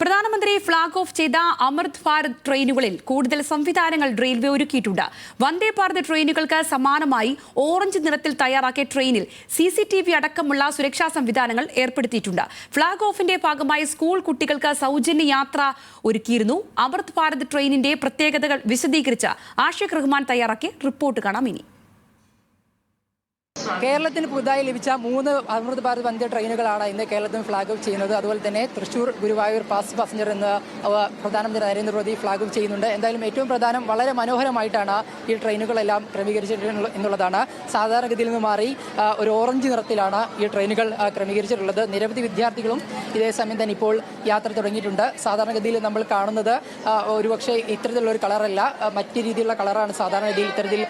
പ്രധാനമന്ത്രി flag off ചെയ്ത അമൃത് ഭാരത് ട്രെയിനുകളിൽ കൂടുതൽ സംവിധാനങ്ങൾ റെയിൽവേ ഒരുക്കിയിട്ടുണ്ട്. വന്ദേ ഭാരത് ട്രെയിനുകൾക്ക് സമാനമായി ഓറഞ്ച് നിറത്തിൽ തയ്യാറാക്കിയ ട്രെയിനിൽ സി സി ടി വി അടക്കമുള്ള സുരക്ഷാ സംവിധാനങ്ങൾ ഏർപ്പെടുത്തിയിട്ടുണ്ട്. ഫ്ളാഗ് ഓഫിന്റെ ഭാഗമായി സ്കൂൾ കുട്ടികൾക്ക് സൗജന്യ യാത്ര ഒരുക്കിയിരുന്നു. അമൃത് ഭാരത് ട്രെയിനിന്റെ പ്രത്യേകതകൾ വിശദീകരിച്ച ആഷിഖ് റഹ്മാൻ തയ്യാറാക്കിയ റിപ്പോർട്ട് കാണാം ഇനി. കേരളത്തിന് പുതുതായി ലഭിച്ച മൂന്ന് അമൃത് ഭാരത് വന്ദേ ട്രെയിനുകളാണ് ഇന്ന് കേരളത്തിൽ ഫ്ലാഗ് ഓഫ് ചെയ്യുന്നത്. അതുപോലെ തന്നെ തൃശൂർ ഗുരുവായൂർ പാസ് പാസഞ്ചർ എന്ന് പ്രധാനമന്ത്രി നരേന്ദ്രമോദി ഫ്ലാഗ് ഓഫ് ചെയ്യുന്നുണ്ട്. എന്തായാലും ഏറ്റവും പ്രധാനം വളരെ മനോഹരമായിട്ടാണ് ഈ ട്രെയിനുകളെല്ലാം ക്രമീകരിച്ചിട്ടുള്ള എന്നുള്ളതാണ്. സാധാരണഗതിയിൽ നിന്ന് മാറി ഒരു ഓറഞ്ച് നിറത്തിലാണ് ഈ ട്രെയിനുകൾ ക്രമീകരിച്ചിട്ടുള്ളത്. നിരവധി വിദ്യാർത്ഥികളും ഇതേ സമയം തന്നെ ഇപ്പോൾ യാത്ര തുടങ്ങിയിട്ടുണ്ട്. സാധാരണഗതിയിൽ നമ്മൾ കാണുന്നത് ഒരുപക്ഷെ ഇത്തരത്തിലുള്ള ഒരു കളറല്ല. മറ്റു രീതിയിലുള്ള കളറാണ് സാധാരണഗതിയിൽ ഇത്തരത്തിൽ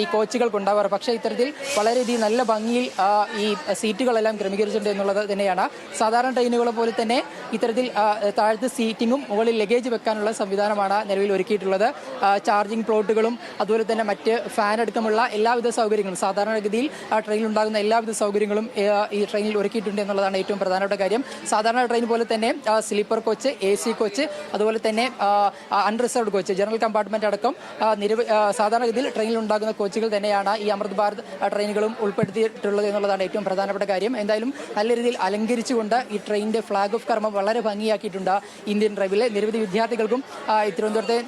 ഈ കോച്ചുകൾക്ക് ഉണ്ടാവാറ് പക്ഷേ ഇത്തരത്തിൽ വളരെയധികം നല്ല ഭംഗിയിൽ ഈ സീറ്റുകളെല്ലാം ക്രമീകരിച്ചിട്ടുണ്ട് എന്നുള്ളത് തന്നെയാണ്. സാധാരണ ട്രെയിനുകളെ പോലെ തന്നെ ഇത്തരത്തിൽ താഴത്തെ സീറ്റിങ്ങും മുകളിൽ ലഗേജ് വെക്കാനുള്ള സംവിധാനമാണ് നിലവിൽ ഒരുക്കിയിട്ടുള്ളത്. ചാർജിംഗ് പ്ലോട്ടുകളും അതുപോലെ തന്നെ മറ്റ് ഫാൻ അടക്കമുള്ള എല്ലാവിധ സൗകര്യങ്ങളും സാധാരണഗതിയിൽ ട്രെയിനിൽ ഉണ്ടാകുന്ന എല്ലാവിധ സൗകര്യങ്ങളും ഈ ട്രെയിനിൽ ഒരുക്കിയിട്ടുണ്ട് എന്നുള്ളതാണ് ഏറ്റവും പ്രധാനപ്പെട്ട കാര്യം. സാധാരണ ട്രെയിൻ പോലെ തന്നെ sleeper coach A C coach അതുപോലെ തന്നെ അൺറിസർവ്ഡ് കോച്ച് ജനറൽ കമ്പാർട്ട്മെന്റ് അടക്കം നിരവധി സാധാരണഗതിയിൽ ട്രെയിനിൽ ഉണ്ടാകുന്ന കോച്ചുകൾ തന്നെയാണ് ഈ അമൃത് ഭാരത് ട്രെയിനുകളും ഉൾപ്പെടുത്തിയിട്ടുള്ളത് എന്നുള്ളതാണ് ഏറ്റവും പ്രധാനപ്പെട്ട കാര്യം. എന്തായാലും നല്ല രീതിയിൽ അലങ്കരിച്ചുകൊണ്ട് ഈ ട്രെയിനിന്റെ ഫ്ലാഗ് ഓഫ് കർമ്മം വളരെ ഭംഗിയാക്കിയിട്ടുണ്ട് ഇന്ത്യൻ റെയിൽവേ നിരവധി വിദ്യാർത്ഥികൾക്കും തിരുവനന്തപുരത്തെ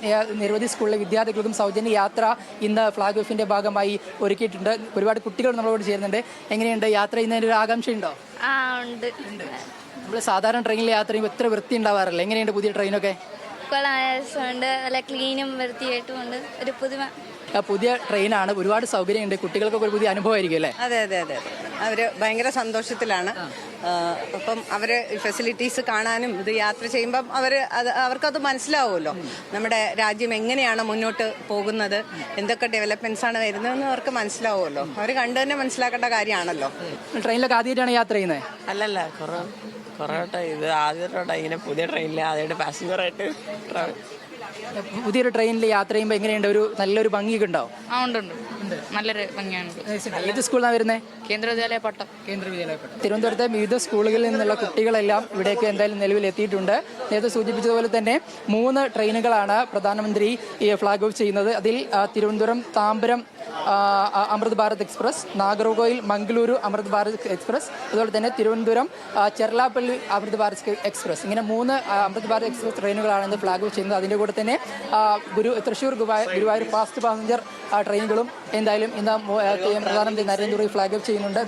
നിരവധി സ്കൂളിലെ വിദ്യാർത്ഥികൾക്കും സൗജന്യ യാത്ര ഇന്ന് ഫ്ലാഗ് ഓഫിന്റെ ഭാഗമായി ഒരുക്കിയിട്ടുണ്ട്. ഒരുപാട് കുട്ടികൾ നമ്മളോട് ചേരുന്നുണ്ട്. എങ്ങനെയുണ്ട് യാത്ര ചെയ്യുന്നതിന്റെ ഒരു ആകാംക്ഷയുണ്ടോ? ആ ഉണ്ട്. നമ്മൾ സാധാരണ ട്രെയിനിൽ യാത്ര ചെയ്യുമ്പോൾ എത്ര വൃത്തി ഉണ്ടാവാറില്ല എങ്ങനെയുണ്ട് പുതിയ ട്രെയിനൊക്കെ കൊള്ളാണ്ട് നല്ല ക്ലീനും വൃത്തിയായിട്ടും ഉണ്ട്. ഒരു പുതുമ. പുതിയ പുതിയ ട്രെയിനാണ് ഒരുപാട് സൗകര്യമുണ്ട്. കുട്ടികൾക്കൊക്കെ ഒരു പുതിയ അനുഭവമായിരിക്കും അല്ലേ? അതെ അതെ അതെ. അവർ ഭയങ്കര സന്തോഷത്തിലാണ്. അപ്പം അവർ ഫെസിലിറ്റീസ് കാണാനും ഇത് യാത്ര ചെയ്യുമ്പം അവർ അത് അവർക്കത് മനസ്സിലാവുമല്ലോ. നമ്മുടെ രാജ്യം എങ്ങനെയാണ് മുന്നോട്ട് പോകുന്നത് എന്തൊക്കെ ഡെവലപ്മെന്റ്സ് ആണ് വരുന്നതെന്ന് അവർക്ക് മനസ്സിലാവുമല്ലോ. അവർ കണ്ടു തന്നെ മനസ്സിലാക്കേണ്ട കാര്യമാണല്ലോ. ട്രെയിനിലൊക്കെ ആദ്യമായിട്ടാണ് യാത്ര ചെയ്യുന്നത്? അല്ലല്ല കുറേ കുറേ ഇത് ആദ്യമായിട്ടോട്ടെ ഇങ്ങനെ പുതിയ ട്രെയിനിൽ ആദ്യമായിട്ട് പാസഞ്ചറായിട്ട് ട്രാവൽ. പുതിയൊരു ട്രെയിനിൽ യാത്ര ചെയ്യുമ്പോൾ എങ്ങനെയുണ്ട്? ഒരു നല്ലൊരു ഭംഗിയൊക്കെ ഉണ്ടാവും ആ ഉണ്ട് ഉണ്ട്. നല്ലൊരു ഭംഗിയാണ്. ഏത് സ്കൂളിലാണ് വരുന്നത് കേന്ദ്ര വിദ്യാലയ പട്ടം കേന്ദ്ര പട്ടം തിരുവനന്തപുരത്തെ വിവിധ സ്കൂളുകളിൽ നിന്നുള്ള കുട്ടികളെല്ലാം ഇവിടേക്ക് എന്തായാലും നിലവിൽ എത്തിയിട്ടുണ്ട് നേരത്തെ സൂചിപ്പിച്ചതുപോലെ തന്നെ മൂന്ന് ട്രെയിനുകളാണ് പ്രധാനമന്ത്രി ഈ ഫ്ലാഗ് ഓഫ് ചെയ്യുന്നത്. അതിൽ തിരുവനന്തപുരം താമ്പരം അമൃത് ഭാരത് എക്സ്പ്രസ് നാഗർകോയിൽ മംഗളൂരു അമൃത് ഭാരത് എക്സ്പ്രസ് അതുപോലെ തന്നെ തിരുവനന്തപുരം ചെർലാപ്പള്ളി അമൃത് ഭാരത് എക്സ്പ്രസ്. ഇങ്ങനെ മൂന്ന് അമൃത് ഭാരത് എക്സ്പ്രസ് ട്രെയിനുകളാണ് ഇന്ന് ഫ്ലാഗ് ഓഫ് ചെയ്യുന്നത്. അതിന്റെ കൂടെ തന്നെ ഗുരു തൃശ്ശൂർ ഗുരുവായൂർ ഫാസ്റ്റ് പാസഞ്ചർ ട്രെയിനുകളും എന്തായാലും ഇന്ന് പ്രധാനമന്ത്രി നരേന്ദ്രമോദി ഫ്ലാഗ് ഓഫ് ചെയ്യുന്നുണ്ട്.